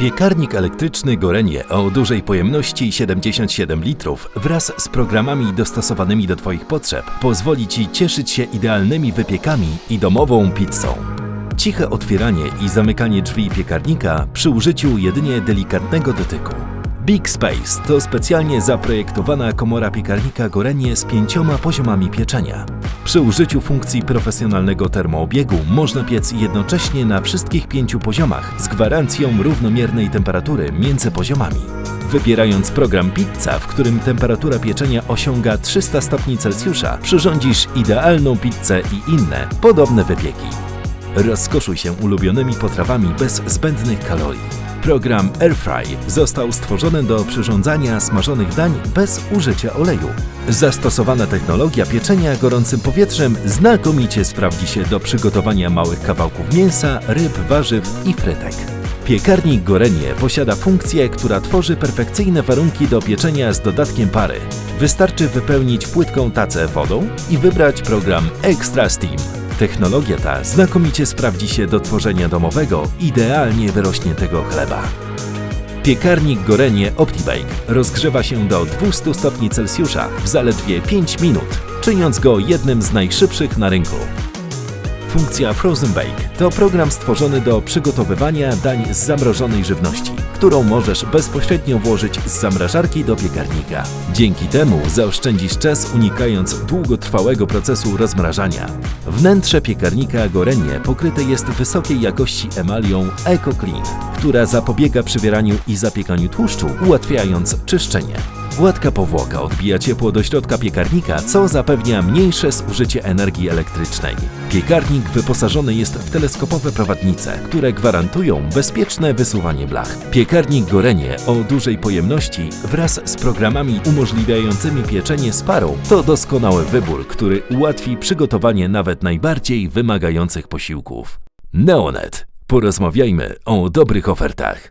Piekarnik elektryczny Gorenie o dużej pojemności 77 litrów wraz z programami dostosowanymi do Twoich potrzeb pozwoli Ci cieszyć się idealnymi wypiekami i domową pizzą. Ciche otwieranie i zamykanie drzwi piekarnika przy użyciu jedynie delikatnego dotyku. Big Space to specjalnie zaprojektowana komora piekarnika Gorenie z pięcioma poziomami pieczenia. Przy użyciu funkcji profesjonalnego termoobiegu można piec jednocześnie na wszystkich pięciu poziomach z gwarancją równomiernej temperatury między poziomami. Wybierając program Pizza, w którym temperatura pieczenia osiąga 300 stopni Celsjusza, przyrządzisz idealną pizzę i inne, podobne wypieki. Rozkoszuj się ulubionymi potrawami bez zbędnych kalorii. Program Airfry został stworzony do przyrządzania smażonych dań bez użycia oleju. Zastosowana technologia pieczenia gorącym powietrzem znakomicie sprawdzi się do przygotowania małych kawałków mięsa, ryb, warzyw i frytek. Piekarnik Gorenie posiada funkcję, która tworzy perfekcyjne warunki do pieczenia z dodatkiem pary. Wystarczy wypełnić płytką tacę wodą i wybrać program Extra Steam. Technologia ta znakomicie sprawdzi się do tworzenia domowego, idealnie wyrośniętego chleba. Piekarnik Gorenie OptiBake rozgrzewa się do 200 stopni Celsjusza w zaledwie 5 minut, czyniąc go jednym z najszybszych na rynku. Funkcja Frozen Bake to program stworzony do przygotowywania dań z zamrożonej żywności, którą możesz bezpośrednio włożyć z zamrażarki do piekarnika. Dzięki temu zaoszczędzisz czas unikając długotrwałego procesu rozmrażania. Wnętrze piekarnika Gorenie pokryte jest wysokiej jakości emalią EcoClean, która zapobiega przywieraniu i zapiekaniu tłuszczu, ułatwiając czyszczenie. Gładka powłoka odbija ciepło do środka piekarnika, co zapewnia mniejsze zużycie energii elektrycznej. Piekarnik wyposażony jest w teleskopowe prowadnice, które gwarantują bezpieczne wysuwanie blach. Piekarnik Gorenie o dużej pojemności wraz z programami umożliwiającymi pieczenie z parą to doskonały wybór, który ułatwi przygotowanie nawet najbardziej wymagających posiłków. Neonet. Porozmawiajmy o dobrych ofertach.